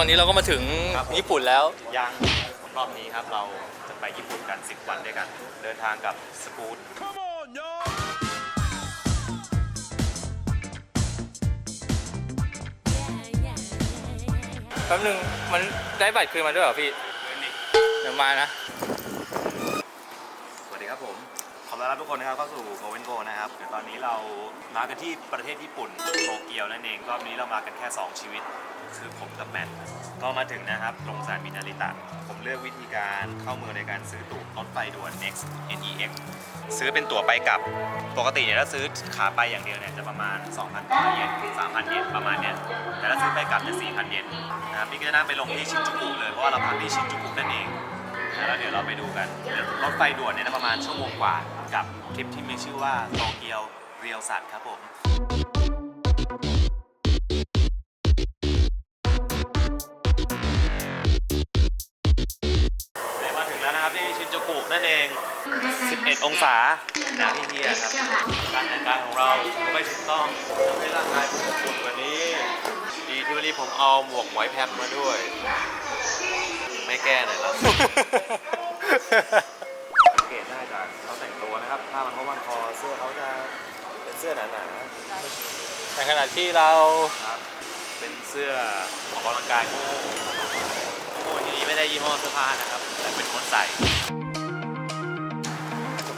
ตอนนี้เราก็มาถึงครับผม ญี่ปุ่นแล้ว ยังรอบนี้ครับเราจะไปญี่ปุ่นกัน 10 วันด้วยกัน เดินทางกับสกูตแป๊บนึงมันได้บัตรคืนมาด้วยเหรอพี่เดี๋ยวมานะ สวัสดีครับผมขอ ต้อนรับทุกคนนะครับเข้าสู่โกเวนโกนะครับเดี๋ยวตอนนี้เรามากันที่ประเทศญี่ปุ่นโตเกียวนั่นเองรอบนี้เรามากันแค่ 2 ชีวิต คือผมกับแมทก็มาถึงนะครับลงสนามบินนาริตะ ผมเลือกวิธีการเข้าเมืองในการซื้อตั๋วรถไฟด่วน Next NEX ซื้อเป็นตั๋วไปกลับ ปกติเนี่ยถ้าซื้อขาไปอย่างเดียวเนี่ยจะประมาณ 2,000กว่าเยน3,000 เยนประมาณเนี้ยแต่ถ้าซื้อไปกลับจะ4,000 เยนนะครับนี่ก็จะนั่งไปลงที่ชินจูกุเลยเพราะว่าเราพักที่ชินจูกุนั่นเองแล้วเดี๋ยวเราไปดูกันรถไฟด่วนเนี่ยนะประมาณชั่วโมงกว่า กับทริปที่มีชื่อว่าโตเกียวเรียวสัตครับผมเดี๋ยวมาถึงแล้วนะครับที่ชินจูกุนั่นเอง 11 องศาหนาวที่เฮียครับ การแต่งกายของเราก็ไม่ถูกต้องทำให้ร่างกายผมอบอุ่นกว่านี้ ดีที่วันนี้ผมเอาหมวกหมอยแพมมาด้วย ไม่แก้หน่อยเหรอ บผ้ามันเพราะมันคอเสื้อเขาจะเป็นเสื้อหนาในขณะที่เราๆครับ เป็นเสื้อออกกำลังกายโม่โม่ที่นี่ไม่ได้ยี่ห้อเสื้อผ้านะครับ แต่เป็นคนใส่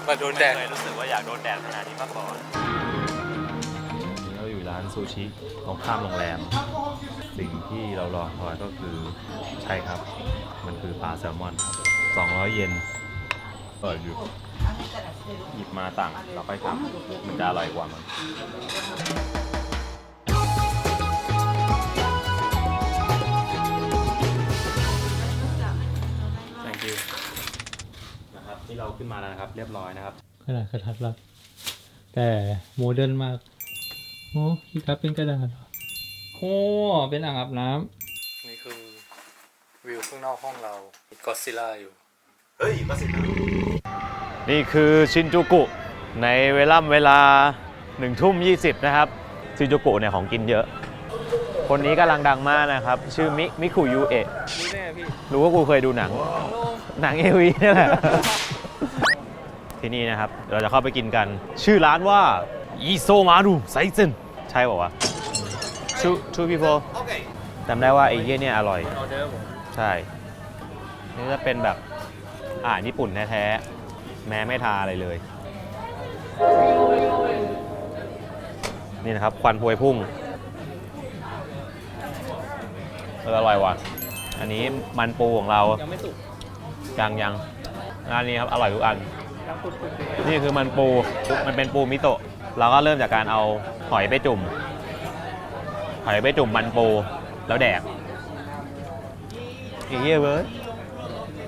มาโดนแดดไม่เคยรู้สึกว่าอยากโดนแดดขนาดนี้มาก่อน เราอยู่ร้านซูชิตรงข้ามโรงแรม สิ่งที่เรารอคอยก็คือใช่ครับ มันคือปลาแซลมอนครับ200 เยนเปิดอยู่ หยิบมาต่างเราค่อยทำมันจะอร่อยกว่ามัน thank you นะครับที่เราขึ้นมาแล้วนะครับ เรียบร้อยนะครับขนาดกระทัดรัดแต่โมเดิร์นมากโอ้ที่ครับเป็นกระดาษเหรอโอ้เป็นอ่างอาบน้นี่คือวิวข้างนอกห้องเราก็ซิล่าอยู่ เฮ้ยมาสิ นี่คือชินจูกุในเวลาเวลาหนึ่งทุ่มยีนะครับ ชินจูกุเนี่ยของกินเยอะ คนนี้กำลังดังมากนะครับ ชื่อมิมิคุยูเอะรู้ว่ากูเคยดูหนัง หนังเอวีนี่แหละ ที่นี่นะครับ เราจะเข้าไปกินกัน ชื่อร้านว่าอิโซมารุไซเซนใช่ป่าวะ two two people จำได้ว่าไอ้เหี้ยเนี่ยอร่อย ใช่ นี่จะเป็นแบบอาหารญี่ปุ่นแท้ๆ แม้ไม่ทาอะไรเลย นี่นะครับ ควันพวยพุ่งเอออร่อยว่ะ อันนี้มันปูของเราำยังไม่สุกยังยังร้านนี้ครับ อร่อยทุกอันยังปุดปุดเลยนี่คือมันปู มันเป็นปูมิโตะ เราก็เริ่มจากการเอาหอยไปจุ่ม หอยไปจุ่มมันปู แล้วแดกอีเหี้ยเว้ย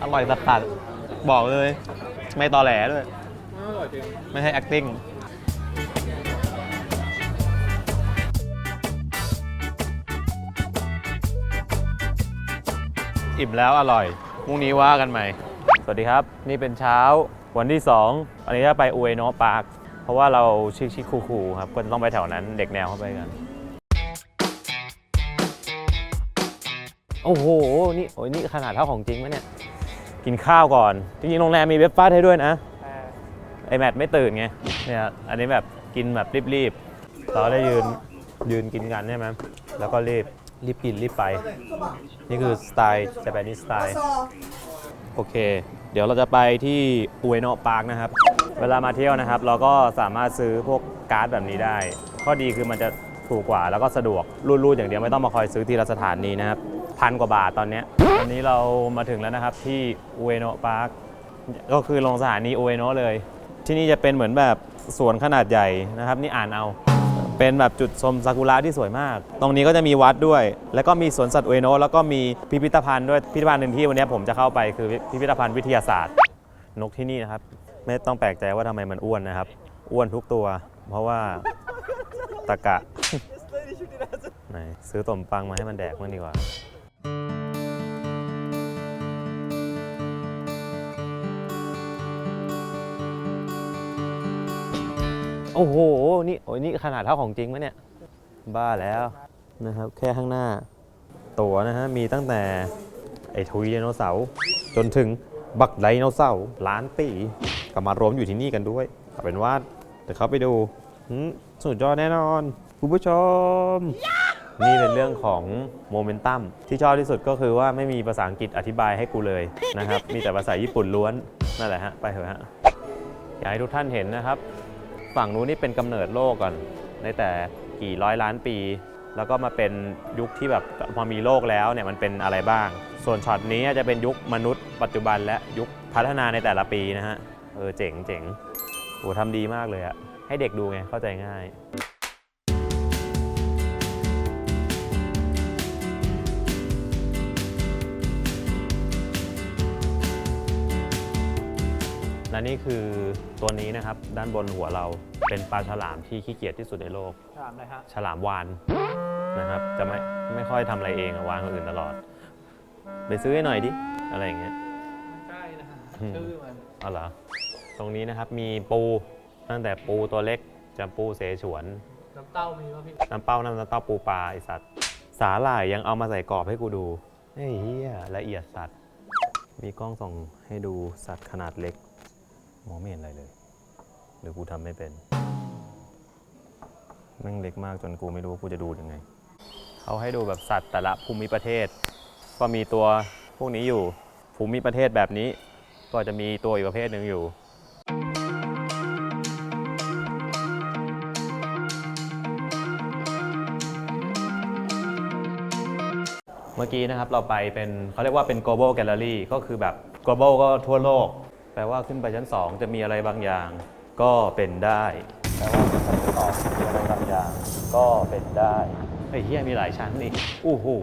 อร่อยตัดตัดๆบอกเลย ไม่ตอแหลด้วย อร่อยจริงไม่ใช่ acting อิ่มแล้วอร่อยพรุ่งนี้ว่ากันใหม่ สวัสดีครับ นี่เป็นเช้าวันที่ 2 อันนี้จะไปอุเอโนะปาร์คเพราะว่าเราชิคชิคคูคูๆครับก็จะต้องไปแถวนั้นเด็กแนวเข้าไปกัน โอ้โห นี่โอ้ยนี่ขนาดเท่าของจริงไหมเนี่ย กินข้าวก่อน จริงๆ โรงแรมมีเว็บฟาสต์ให้ด้วยนะ ไอแมทไม่ตื่นไง เนี่ย อันนี้แบบกินแบบรีบๆ เราได้ยืนยืนกินกันใช่ไหม แล้วก็รีบรีบกินรีบไป นี่คือสไตล์เจแปนิสสไตล์ โอเค เดี๋ยวเราจะไปที่อุเอโนะปาร์คนะครับ เวลามาเที่ยวนะครับ เราก็สามารถซื้อพวกการ์ดแบบนี้ได้ ข้อดีคือมันจะถูกกว่าแล้วก็สะดวกรูดๆอย่างเดียวไม่ต้องมาคอยซื้อทีละสถานีนะครับ พันกว่าบาทตอนเนี้ยตอนนี้เรามาถึงแล้วนะครับที่อุเอโนะปาร์คก็คือลงสถานีอุเอโนะเลย ที่นี่จะเป็นเหมือนแบบสวนขนาดใหญ่นะครับ นี่อ่านเอาเป็นแบบจุดชมซากุระที่สวยมาก ตรงนี้ก็จะมีวัดด้วย แล้วก็มีสวนสัตว์อุเอโนะแล้วก็มีพิพิธภัณฑ์ด้วยพิพิธภัณฑ์หนึ่งที่วันนี้ผมจะเข้าไปคือพิพิธภัณฑ์วิทยาศาสตร์ นกที่นี่นะครับ ไม่ต้องแปลกใจว่าทำไมมันอ้วนนะครับ อ้วนทุกตัว เพราะว่าตะกะไหนซื้อตมปังมาให้มันแดกมั่งดีกว่า โอ้โห นี่โอ้ยนี่ขนาดเท่าของจริงไหมเนี่ย บ้าแล้วนะครับ แค่ข้างหน้า ตัวนะฮะ มีตั้งแต่ไอ้ทุยไดโนเสาร์จนถึงบักไดโนเสาร์ล้านปีก็มารวมอยู่ที่นี่กันด้วยเอาเป็นว่าเดี๋ยวเขาไปดูสุดยอดแน่นอนคุณผู้ชม นี่เป็นเรื่องของโมเมนตัมที่ชอบที่สุดก็คือว่าไม่มีภาษาอังกฤษอธิบายให้กูเลยนะครับ มีแต่ภาษาญี่ปุ่นล้วน นั่นแหละฮะ ไปเถอะฮะ อยากให้ทุกท่านเห็นนะครับ ฝั่งนู้นนี่เป็นกำเนิดโลกก่อนในแต่กี่ร้อยล้านปี แล้วก็มาเป็นยุคที่แบบพอมีโลกแล้วเนี่ยมันเป็นอะไรบ้าง ส่วนช็อตนี้จะเป็นยุคมนุษย์ ปัจจุบันและยุคพัฒนาในแต่ละปีนะฮะเออเจ๋งเจ๋งโหทำดีมากเลยอะให้เด็กดูไงเข้าใจง่ายและนี่คือ ตัวนี้นะครับ ด้านบนหัวเราเป็นปลาฉลามที่ขี้เกียจที่สุดในโลก ถามเลยฮะ ฉลามวานนะครับ จะไม่ไม่ค่อยทำอะไรเองอะวานคนอื่นตลอด ไปซื้อให้หน่อยดิ อะไรอย่างเงี้ย ใช่นะฮะอืม ชื่อมันเอาเหรอ ตรงนี้นะครับมีปูตั้งแต่ปูตัวเล็กจะปูเสฉวน น้ำเต้ามีป่ะพี่ น้ำเป้าน้ำเต้าปูปลาไอสัตว์ สาหร่ายยังเอามาใส่กรอบให้กูดูเฮ้ยเฮียละเอียดสัตว์ มีกล้องส่องให้ดูสัตว์ขนาดเล็ก มองไม่เห็นอะไรเลย หรือกูทำไม่เป็น แม่งเล็กมากจนกูไม่รู้ว่ากูจะดูยังไง เขาให้ดูแบบสัตว์แต่ละภูมิประเทศ ก็มีตัวพวกนี้อยู่ ภูมิประเทศแบบนี้ ก็จะมีตัวอีกประเภทหนึ่งอยู่เมื่อกี้นะครับเราไปเป็นเขาเรียกว่าเป็น global gallery ก็คือแบบ global ก็ทั่วโลก แปลว่าขึ้นไปชั้น 2 จะมีอะไรบางอย่าง ก็เป็นได้ แปลว่าชั้นสองมีอะไรบางอย่าง ก็เป็นได้ไอ้เฮียมีหลายชั้นนี่อู้หู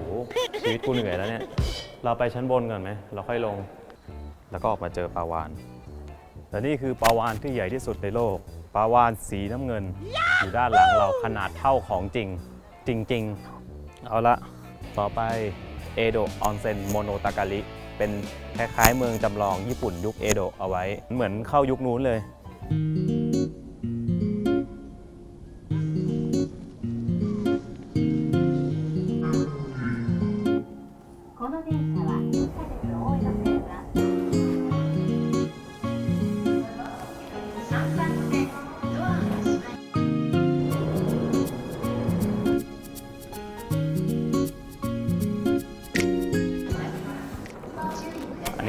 ชีวิตกูเหนื่อยแล้วเนี่ย เราไปชั้นบนก่อนไหมเราค่อยลง แล้วก็ออกมาเจอปลาวานและนี่คือปลาวานที่ใหญ่ที่สุดในโลกปลาวานสีน้ำเงิน อยู่ด้านหลังเราขนาดเท่าของจริง จริง ๆ เอาละต่อไปเอโดะออนเซ็นโมโนตากาลิ เป็นคล้ายๆ เมืองจำลองญี่ปุ่นยุคเอโดะเอาไว้ เหมือนเข้ายุคนู้นเลย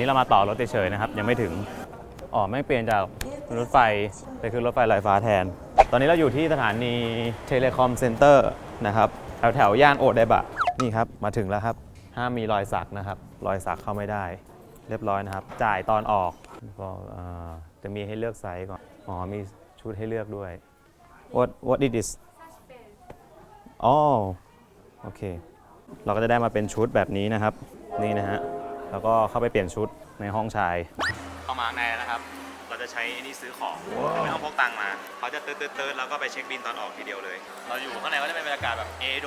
นี้เรามาต่อรถเฉยๆนะครับ ยังไม่ถึงอ๋อไม่เปลี่ยนจากรถไฟไปคือรถไฟลอยฟ้าแทน ตอนนี้เราอยู่ที่สถานีเทเลคอมเซ็นเตอร์นะครับแถวแถวย่านโอดไดบะนี่ครับ มาถึงแล้วครับ ห้ามมีรอยสักนะครับ รอยสักเข้าไม่ได้ เรียบร้อยนะครับ จ่ายตอนออกก็จะมีให้เลือกไซส์ก่อนอ๋อมีชุดให้เลือกด้วย what what it is อ๋อโอเค เราก็จะได้มาเป็นชุดแบบนี้นะครับ นี่นะฮะ แล้วก็เข้าไปเปลี่ยนชุดในห้องชาย เข้ามาข้างในนะครับ เราจะใช้นี่ซื้อของไม่ต้องพกตังค์มา เขาจะเตืดตืดๆแล้วก็ไปเช็คบินตอนออกทีเดียวเลย เราอยู่ข้างในก็จะเป็นบรรยากาศแบบเอโด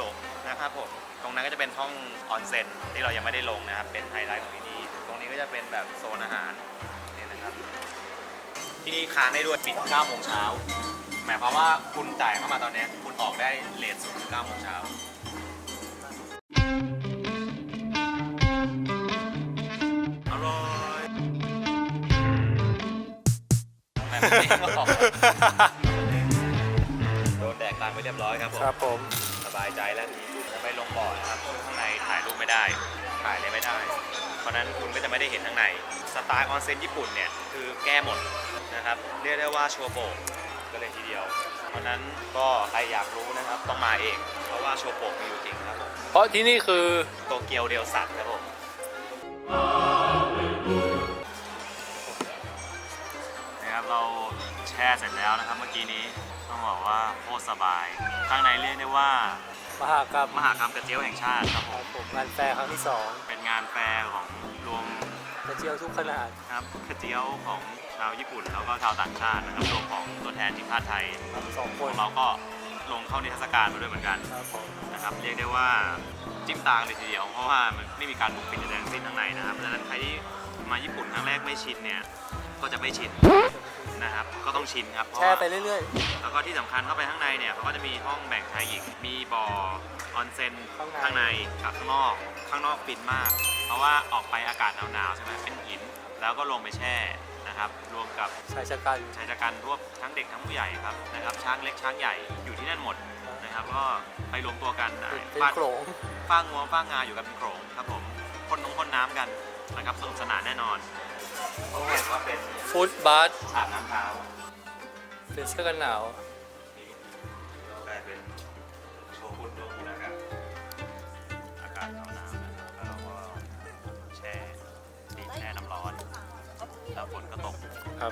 นะครับผม ตรงนั้นก็จะเป็นห้องออนเซ็นที่เรายังไม่ได้ลงนะครับ เป็นไฮไลท์ของที่นี่ ตรงนี้ก็จะเป็นแบบโซนอาหารนี่นะครับ ที่นี่ค้างได้ด้วยปิด9โมงเช้า หมายความว่าคุณจ่ายเข้ามาตอนนี้คุณออกได้เลทสุด9โมงเช้าะฉะนั้นคุณก็จะไม่ได้เห็นข้างในสไตล์ออนเซ็นญี่ปุ่นเนี่ยคือแก้หมดนะครับเรียกได้ว่าชัวร์โปกก็เลยทีเดียว เพราะฉะนั้นก็ใครอยากรู้นะครับต้องมาเอง เพราะว่าชัวร์โปกมีอยู่จริงครับผมเพราะที่นี่คือโตเกียวเดียวสัตว์ครับผมนะครับเราแช่เสร็จแล้วนะครับเมื่อกี้นี้ต้องบอกว่าโคตรสบาย ข้างในเรียกได้ว่ามหากรรมมหากรรมกระเจียวแห่งชาติครับคผรัมบผมงานแฟร์ครั้งที่สองเป็นงานแฟร์ของ ระเจียวทุกขนาดครับกระเจียวของชาวญี่ปุ่นแล้วก็ชาวต่างชาตินะครับรวมของตัวแทนทีมชาติไทยครับสองคนเราก็ลงเข้านิทรรศการมาด้วยเหมือนกันครับผมนะครับเรียกได้ว่าจิ้มตางเลยทีเดียวเพราะว่ามันไม่มีการบุกปิดแดทั้งสิ้นข้างในนะครับดังนั้นใครที่มาญี่ปุ่นครั้งแรกไม่ชินเนี่ย ก็จะไม่ชินนะครับก็ต้องชินครับเพราะแช่ว่าไปเรื่อยแล้วก็ที่สำคัญเข้าไปข้างในเนี่ยเขาก็จะมีห้องแบ่งชายหญิงมีบ่อออนเซ็นข้างในข้างในกับข้างนอกข้างนอกฟินมาก เพราะว่าออกไปอากาศหนาวๆใช่ไหมเป็นหิน แล้วก็ลงไปแช่นะครับรวมกับชายชะกัน ชายชะกันพวกทั้งเด็กทั้งผู้ใหญ่ครับนะครับช้างเล็กช้างใหญ่อยู่ที่นั่นหมดนะครับก็ไปรวมตัวกันได้เป็นฟาดโขลงฟางงัวฟางงาอยู่กันเป็นโขลงครับผมพ่นน้องพ่นน้ำกันนะครับสนุกสนานแน่นอน เขาเห็นว่าเป็นฟุตบาร์อาบน้ำเท้าเป็นเสื้อกันหนาวกลายเป็นโชว์หุ่นตัวคุณอากาศอากาศหนาวๆนะครับแล้วเราก็แช่ตีแช่น้ำร้อน แล้วฝนก็ตกครับ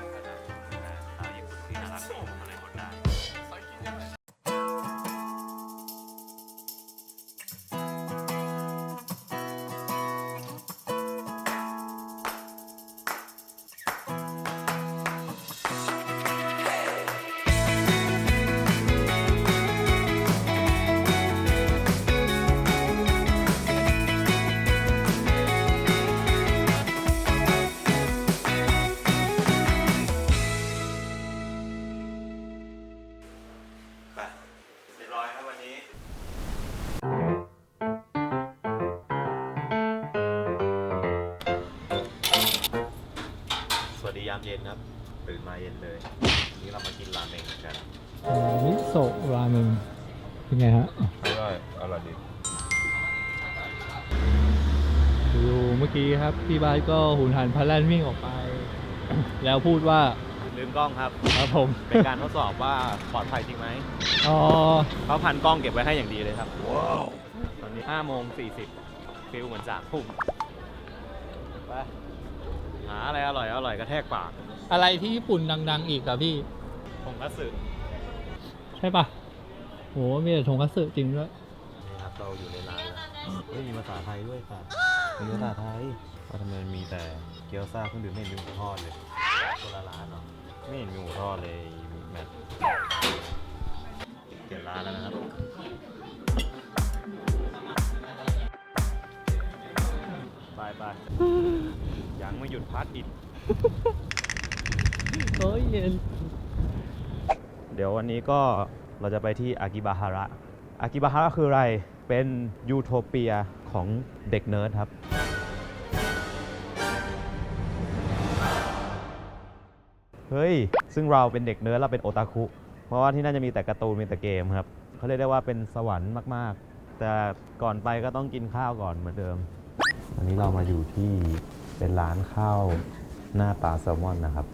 พี่บาสก็หุนหันพลันวิ่งออกไป แล้วพูดว่า ลืมกล้องครับ ครับผม เป็นการทดสอบว่าปลอดภัยจริงไหม อ๋อ เขาพันกล้องเก็บไว้ให้อย่างดีเลยครับ ตอนนี้5โมง40ฟิลเหมือน3ทุ่มไปหาอะไรอร่อยอร่อยกระแทกปากอะไรที่ญี่ปุ่นดัง ๆ อีกอะพี่ ผงคัตสึใช่ปะโหมีแต่ทงคัตสึจริงด้วย นี่ครับเราอยู่ในร้านแล้วเฮ้ยมีภาษาไทยด้วยค่ะมีภาษาไทย ว่าทำไมมีแต่เกี๊ยวซ่าเครื่องดื่มไม่เห็นมีหมูทอดเลยคนละร้านเนาะไม่เห็นมีหมูทอดเลยแมทเปลี่ยนร้านแล้วนะครับไปไปยังไม่หยุดพัดอีกโอ้ยเย็น เดี๋ยววันนี้ก็เราจะไปที่อากิบาฮาระอากิบาฮาระคืออะไร เป็นยูโทเปียของเด็กเนิร์ดครับ เฮ้ย ซึ่งเราเป็นเด็กเนิร์ดเราเป็นโอตาคุ เพราะว่าที่นั่นจะมีแต่การ์ตูนมีแต่เกมครับเขาเรียกได้ว่าเป็นสวรรค์มากๆ แต่ก่อนไปก็ต้องกินข้าวก่อนเหมือนเดิม อันนี้เรามาอยู่ที่เป็นร้านข้าวหน้าปลาแซลมอนนะครับ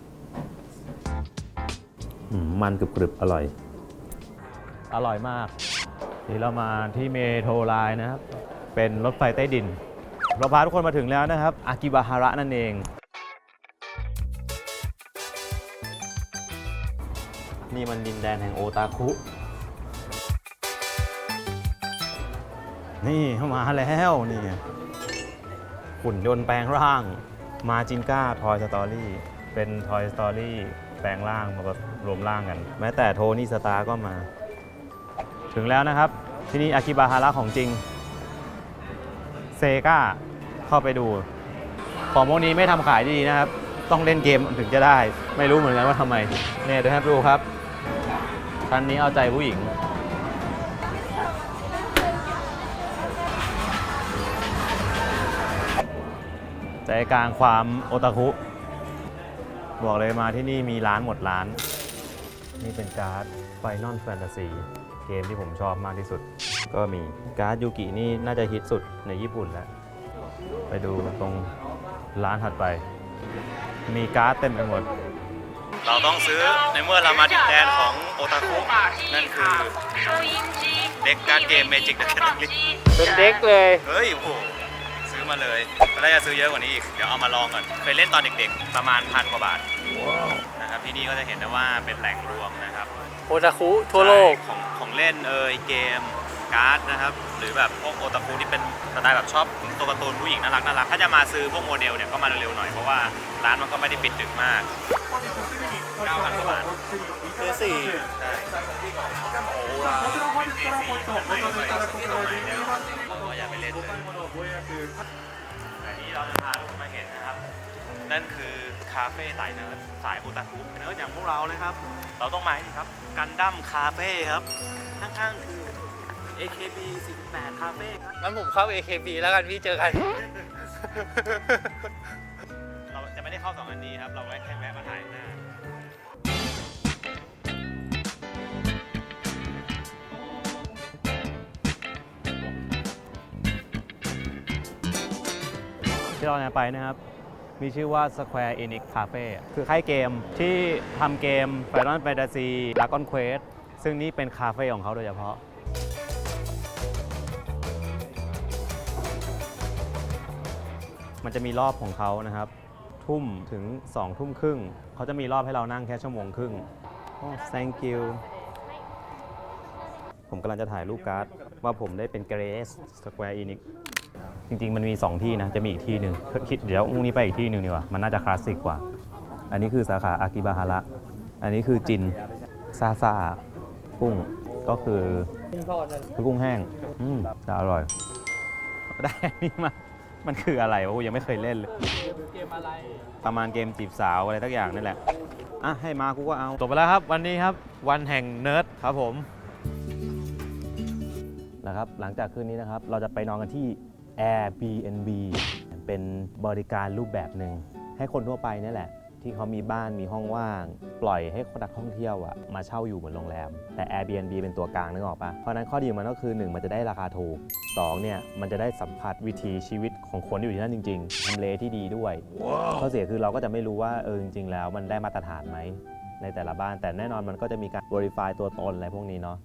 อืมมันกรึบๆอร่อย อร่อยมาก นี่เรามาที่เมโทรไลน์นะครับ เป็นรถไฟใต้ดิน เราพาทุกคนมาถึงแล้วนะครับ อากิบาฮาระนั่นเอง นี่มันดินแดนแห่งโอตาคุ นี่มาแล้วนี่ไงหุ่นยนต์แปลงร่าง มาจินก้าทอยสตอรี่เป็นทอยสตอรี่แปลงร่างมาผสมรวมร่างกัน แม้แต่โทนี่สตาร์ก็มา ถึงแล้วนะครับ ที่นี่อากิบาฮาระของจริง เซกาเข้าไปดู ของพวกนี้ไม่ทำขายดีนะครับ ต้องเล่นเกมถึงจะได้ ไม่รู้เหมือนกันว่าทำไม เนี่ยเดี๋ยวให้ดูครับ คันนี้เอาใจผู้หญิง ใจกลางความโอตาคุ บอกเลยมาที่นี่มีร้านหมดร้าน นี่เป็นการ์ดไฟนอลแฟนตาซีเกมที่ผมชอบมากที่สุด ก็มีการ์ดยูกินี่น่าจะฮิตสุดในญี่ปุ่นแล้ว ไปดูตรงร้านถัดไป มีการ์ดเต็มไปหมด เราต้องซื้อในเมื่อเรามาดินแดนของโอตาคุนั่นคือเด็กการ์ดเกมเมจิกเดอะแคทลิเป็นเด็กเลย เฮ้ยโอ้โหซื้อมาเลยตอนแรกจะซื้อเยอะกว่านี้อีก เดี๋ยวเอามาลองก่อน เคยเล่นตอนเด็กๆ ประมาณพันกว่าบาทนะครับที่นี่ก็จะเห็นได้ว่าเป็นแหล่งรวมนะครับโอตาคุทั่วโลกใช่ของของเล่นเอ่ยเกมการ์ดนะครับหรือแบบพวกโอตาคุที่เป็นสไตล์แบบชอบตัวการ์ตูนผู้หญิงน่ารักน่ารักถ้าจะมาซื้อพวกโมเดลเนี่ยก็มาเร็วๆหน่อยเพราะว่าร้านมันก็ไม่ได้ปิดดึกมาก 9,000กว่าบาทเนื้อสี่ใช่ก็อย่าไปเล่นเลยแต่ที่เราจะพาทุกคนมาเห็นนะครับ นั่นคือคาเฟ่ไต่เนิร์ดสายโอตาคุเนิร์ดอย่างพวกเราเลยครับ เราต้องมาที่นี่ครับกันดั้มคาเฟ่ครับ ข้างๆคือ AKB 48คาเฟ่ครับงั้นผมเข้า AKB แล้วกันพี่เจอกัน เราจะไม่ได้เข้าสองอันนี้ครับ เราแค่แวะมาถ่ายหน้า ที่เราจะไปนะครับ มีชื่อว่า Square Enix Cafe คือค่ายเกมที่ทำเกม Final Fantasy Dragon Quest ซึ่งนี่เป็นคาเฟ่ของเขาโดยเฉพาะมันจะมีรอบของเขานะครับ ทุ่มถึง2ทุ่มครึ่ง เขาจะมีรอบให้เรานั่งแค่ชั่วโมงครึ่งโอ้ thank you ผมกำลังจะถ่ายรูปการ์ด ว่าผมได้เป็น Grace Square Enix จริง ๆ มันมี 2 ที่นะ จะมีอีกที่หนึ่งคิดเดี๋ยวพรุ่งนี้ไปอีกที่หนึ่งดีกว่า มันน่าจะคลาสสิกกว่า อันนี้คือสาขาอากิบาฮาระ อันนี้คือจิน ซาซากุ้ง ก็คือคือกุ้งแห้ง อืมจะอร่อย ได้อันนี้มา มันคืออะไรวะกูยังไม่เคยเล่นเลย เกมอะไร ประมาณเกมจีบสาวอะไรทักอย่างนี่แหละ อะ ให้มากูก็เอา จบไปแล้วครับ วันนี้ครับ วันแห่งเนิร์ดครับผม นะครับ หลังจากคืนนี้นะครับ เราจะไปนอนกันที่ Airbnb เป็นบริการรูปแบบหนึ่ง ให้คนทั่วไปนี่แหละ ที่เขามีบ้านมีห้องว่าง ปล่อยให้คนนักท่องเที่ยวอะมาเช่าอยู่เหมือนโรงแรม แต่ Airbnb เป็นตัวกลางนึกออกปะเพราะนั้นข้อดีของมันก็คือ 1 มันจะได้ราคาถูก 2 เนี่ย มันจะได้สัมผัสวิถีชีวิตของคนที่อยู่ที่นั่นจริงๆทำเลที่ดีด้วย ข้อเสียคือเราก็จะไม่รู้ว่าเออจริงๆแล้วมันได้มาตรฐานไหมในแต่ละบ้านแต่แน่นอนมันก็จะมีการ verify ตัวตนอะไรพวกนี้เนาะ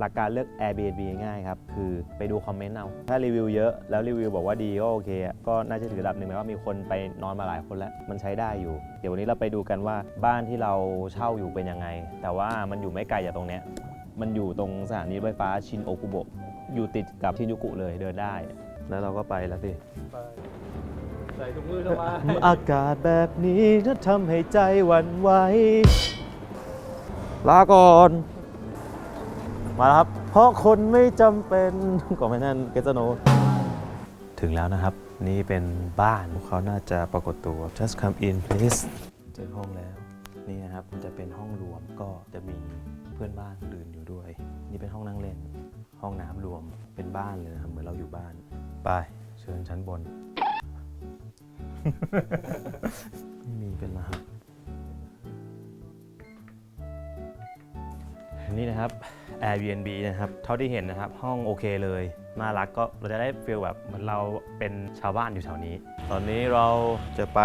หลักการเลือก Airbnb ง่ายๆครับ คือไปดูคอมเมนต์เอา ถ้ารีวิวเยอะแล้วรีวิวบอกว่าดีก็โอเคอะก็น่าจะถือระดับหนึ่งแม้ว่ามีคนไปนอนมาหลายคนแล้ว มันใช้ได้อยู่ เดี๋ยววันนี้เราไปดูกันว่าบ้านที่เราเช่าอยู่เป็นยังไง แต่ว่ามันอยู่ไม่ไกลจากตรงเนี้ยมันอยู่ตรงสถานีรถไฟฟ้าชินโอกุโบะอยู่ติดกับชินยูกุเลยเดินได้ แล้วเราก็ไปแล้วสิใส่ถุงมือเข้ามาอากาศแบบนี้จะทำให้ใจหวั่นไหวลาก่อน มาแล้วครับ เพราะคนไม่จำเป็นก่อนไปนั่นเกสโน ถึงแล้วนะครับ นี่เป็นบ้านพวกเขาน่าจะปรากฏตัว just come in please เจอห้องแล้ว นี่นะครับมันจะเป็นห้องรวมก็จะมีเพื่อนบ้านอื่นอยู่ด้วย นี่เป็นห้องนั่งเล่น ห้องน้ำรวมเป็นบ้านเลยนะครับ เหมือนเราอยู่บ้าน ไป เชิญชั้นบน ไม่มีเป็นรหัสนี่นะครับ Airbnb นะครับ เท่าที่เห็นนะครับ ห้องโอเคเลยน่ารักก็เราจะได้ฟีลแบบเหมือนเราเป็นชาวบ้านอยู่แถวนี้ ตอนนี้เราจะไป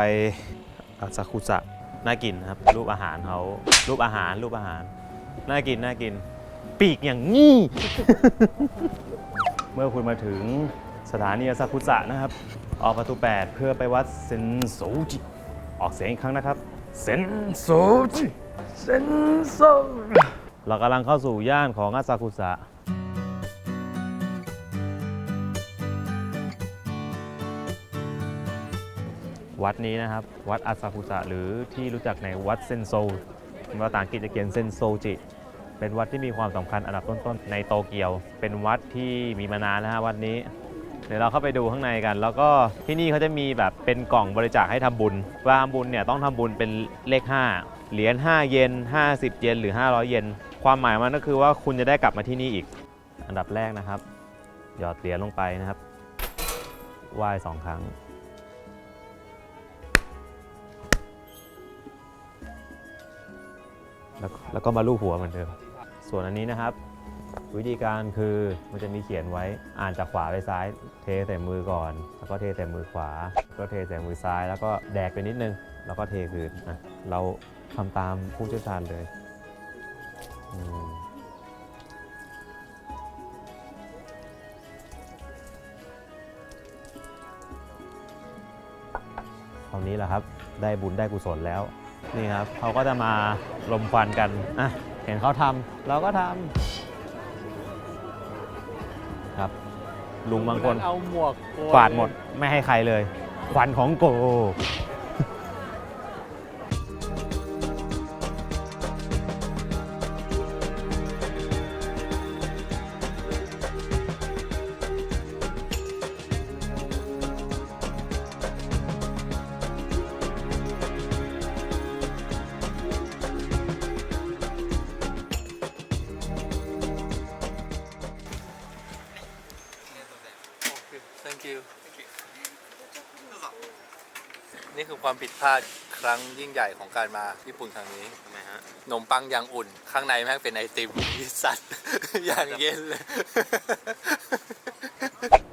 อาซากุสะน่ากินนะครับ รูปอาหารเขารูปอาหารรูปอาหาร น่ากินน่ากิน ปีกอย่างงี้ เมื่อคุณมาถึงสถานีอาซากุสะนะครับ ออกประตู 8 เพื่อไปวัดเซนโซจิ ออกเสียงอีกครั้งนะครับเซนโซจิเซนโซ เรากำลังเข้าสู่ย่านของอาซากุสะวัดนี้นะครับ วัดอาซากุสะหรือที่รู้จักในวัดเซนโซภาษาอังกฤษจะเขียนเซนโซจิ เป็นวัดที่มีความสำคัญอันดับต้นๆ ในโตเกียว เป็นวัดที่มีมานานแล้วฮะวัดนี้ เดี๋ยวเราเข้าไปดูข้างในกัน แล้วก็ที่นี่เขาจะมีแบบเป็นกล่องบริจาคให้ทำบุญเวลาทำบุญเนี่ยต้องทำบุญเป็นเลข 5 เหรียญ5 เยน 50 เยน หรือ 500 เยน ความหมายมันก็คือว่าคุณจะได้กลับมาที่นี่อีก อันดับแรกนะครับ หยอดเหรียญลงไปนะครับไหว้สองครั้ง แล้วแล้วก็มาลูบหัวเหมือนเดิม ส่วนอันนี้นะครับ วิธีการคือมันจะมีเขียนไว้อ่านจากขวาไปซ้าย เทใส่มือก่อน แล้วก็เทใส่มือขวา ก็เทใส่มือซ้าย แล้วก็แดกไปนิดนึง แล้วก็เทคืนอะเราทำตามผู้เชี่ยวชาญเลย คราวนี้แหละครับได้บุญได้กุศลแล้ว นี่ครับเขาก็จะมาลมควันกันอะเห็นเขาทำเราก็ทำครับ ลุงบางคนเอาหมวกโยกวาดหมดไม่ให้ใครเลย ควันของโก คือความผิดพลาดครั้งยิ่งใหญ่ของการมาญี่ปุ่นครั้งนี้ทำไมฮะขนมปังยังอุ่น ข้างในแม่งเป็นไอติมอีสัตว์ อย่างเย็นเลย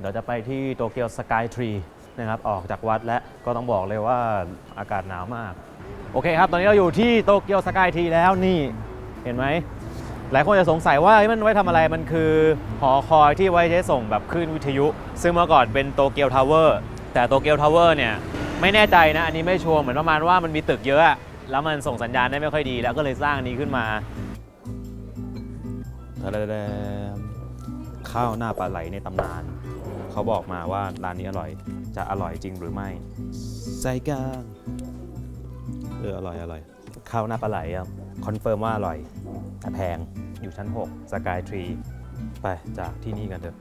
เดี๋ยวจะไปที่โตเกียวสกายทรีนะครับออกจากวัดแล้วก็ต้องบอกเลยว่าอากาศหนาวมาก โอเคครับ ตอนนี้เราอยู่ที่โตเกียวสกายทรีแล้วนี่เห็นไหมหลายคนจะสงสัยว่าเฮ้ยมันไว้ทำอะไรมันคือหอคอยที่ไว้ใช้ส่งแบบคลื่นวิทยุ ซึ่งเมื่อก่อนเป็นโตเกียวทาวเวอร์แต่โตเกียวทาวเวอร์เนี่ย ไม่แน่ใจนะ อันนี้ไม่ชัวร์เหมือนประมาณว่ามันมีตึกเยอะ แล้วมันส่งสัญญาณได้ไม่ค่อยดี แล้วก็เลยสร้างนี้ขึ้นมาทะเลข้าวหน้าปลาไหลในตำนาน เขาบอกมาว่าร้านนี้อร่อยจะอร่อยจริงหรือไม่ใจกลางเอออร่อยอร่อยข้าวหน้าปลาไหลอะคอนเฟิร์มว่าอร่อยแต่แพงอยู่ชั้น 6 สกายทรีไปจากที่นี่กันเถอะ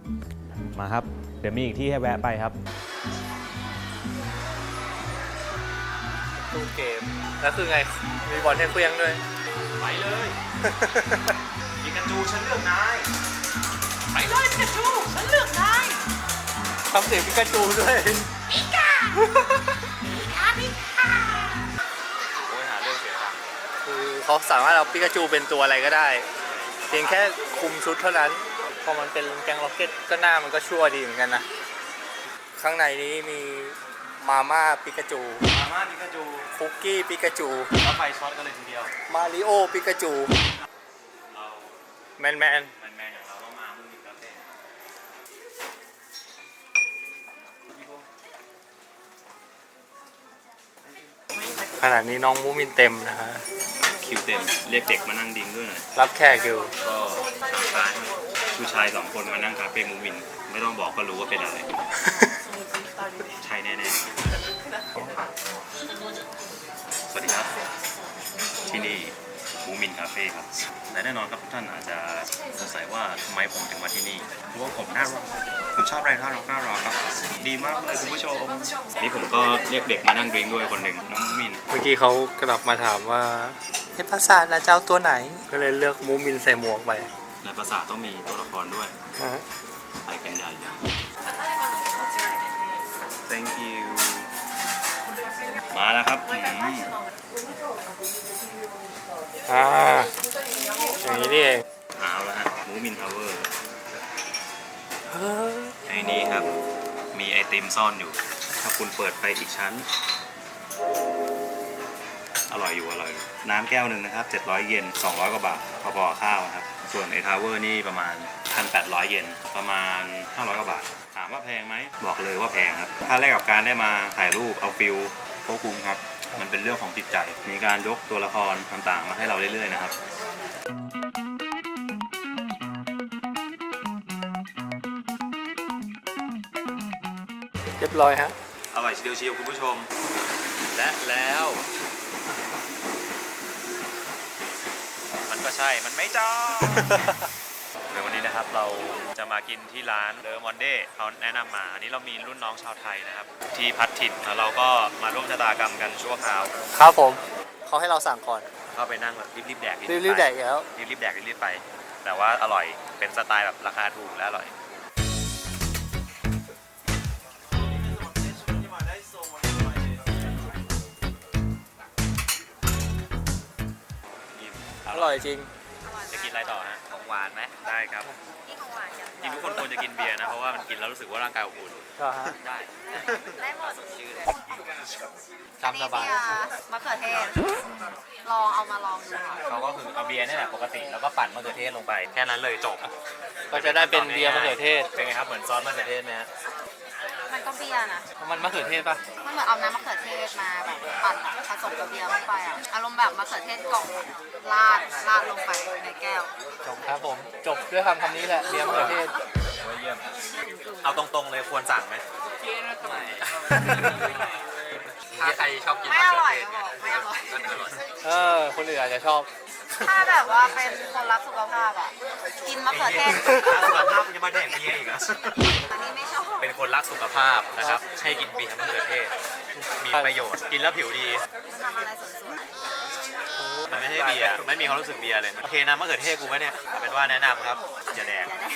มาครับ เดี๋ยวมีอีกที่ให้แวะไปครับ ตู้เกม แล้วคือไง มีบอลให้เคลี้ยงด้วย ไปเลยปิกาจูฉันเลือกนายทำเสียงปิกาจูด้วยโอ้ยหาเรื่องเสียตังค์คือเขาสามารถเอาปิกาจูเป็นตัวอะไรก็ได้ เพียงแค่คุมชุดเท่านั้น พอมันเป็นแกงล็อกเก็ตก็หน้ามันก็ชั่วดีเหมือนกันนะ ข้างในนี้มี มาม่าปิกาจูมาม่าปิกาจูคุกกี้ปิกาจูแล้วไฟช็อตกันเลยทีเดียว มาริโอปิกาจูเราแมนแมนแมนๆอย่างเราต้องมามุ่งมินคาเฟ่ขนาดนี้น้องมูมินเต็มนะฮะคิวเต็ม เรียกเด็กมานั่งดิ้งด้วยหน่อยรับแขกอยู่ก็ทางซ้ายผู้ชายสองคนมานั่งคาเฟ่มูมิน ไม่ต้องบอกก็รู้ว่าเป็นอะไร ใช่แน่ๆ สวัสดีครับ ที่นี่มูมินคาเฟ่ครับ และแน่นอนครับทุกท่านอาจจะสงสัยว่าทำไมผมถึงมาที่นี่เพราะว่าผมน่ารักผมชอบอะไรน่ารักน่ารักครับ ดีมากเลยคุณผู้ชม นี่ผมก็เรียกเด็กมานั่งดริงก์ด้วยคนหนึ่งน้องมูมิน เมื่อกี้เขากลับมาถามว่าเฮ้ยภาษานะเจ้าตัวไหน ก็เลยเลือกมูมินใส่หมวกไปในภาษาต้องมีตัวละครด้วย นะฮะไปกันใหญ่ thank you มาแล้วครับอืมอ่าอย่างนี้นี่เองเอาละฮะมูมินทาวเวอร์เฮ้ยไอ้นี่ครับ มีไอติมซ่อนอยู่ ถ้าคุณเปิดไปอีกชั้น อร่อยอยู่อร่อยอยู่น้ำแก้วหนึ่งนะครับ 700 เยน200 กว่าบาทพอๆกับข้าวนะครับ ส่วนไอทาวเวอร์นี่ประมาณ 1,800 เยนประมาณ 500กว่าบาท ถามว่าแพงไหมบอกเลยว่าแพงครับถ้าแลกกับการได้มาถ่ายรูปเอาฟิลโคคุ้มครับมันเป็นเรื่องของจิตใจ มีการยกตัวละครต่างๆ มาให้เราเรื่อยๆนะครับเรียบร้อยฮะอร่อยเชียวเชียวคุณผู้ชม และแล้ว มันก็ใช่ มันไม่จ้าเดี๋ยววั นนี้นะครับ เราจะมากินที่ร้านเลอมอนเด้เขาแนะนำมา อันนี้เรามีรุ่นน้องชาวไทยนะครับ ที่พัดถิ่นแล้วเราก็มาร่วมชะตากรรมกันชั่วคราว ครับผมเขาให้เราสั่งก่อนเข้าไปนั่งแบบรีบๆแดกรีบๆแดกอีกแล้ว รีบๆแดกรีบๆไป แต่ว่าอร่อยเป็นสไตล์แบบราคาถูกและอร่อย อร่อยจริง จะกินอะไรต่อฮะของ หวานไหมได้ครับจริงทุกคนควรจะกินเบียร์นะ เพราะว่ามันกินแล้วรู้สึกว่าร่างกายอบอุ่นก็ฮะได้ได้หมดตามสบายอันนี้เบียร์มะเขือเทศลองเอามาลองดูค่ะเขาก็คือเอาเบียร์นี่แหละปกติแล้วก็ปั่นมะเขือเทศลงไปแค่นั้นเลยจบ ก็จะได้เป็นเบียร์มะเขือเทศเป็นไงครับเหมือนซอสมะเขือเทศไหมฮะ มันก็เบียร์นะ มันมะเขือเทศป่ะมันเหมือนเอาน้ำมะเขือเทศมาแบบปั่นผสมกับเบียร์ลงไปอะ อารมณ์แบบมะเขือเทศกล่องราดราดลงไปในแก้ว จบครับผม จบด้วยคำคำนี้แหละเบียร์มะเขือเทศเยี่ยม เอาตรงๆเลยควรสั่งไหมถ้าใครชอบกินไม่อร่อยก็บอกไม่อร่อย เออ คนอื่นอาจจะชอบ ถ้าแบบว่าเป็นคนรักสุขภาพอะ กินมะเขือเทศรักสุขภาพมันจะมาแดกเบียร์อีกเหรออันนี้ไม่ชอบเป็นคนรักสุขภาพนะครับ ให้กินเบียร์มะเขือเทศ มีประโยชน์ กินแล้วผิวดี ทำอะไรสวยมันไม่ใช่เบียร์ ไม่มีความรู้สึกเบียร์เลยเทน้ำมะเขือเทศกูไหมเนี่ยเอาเป็นว่าแนะนำครับ อย่าแดกๆอย่าได้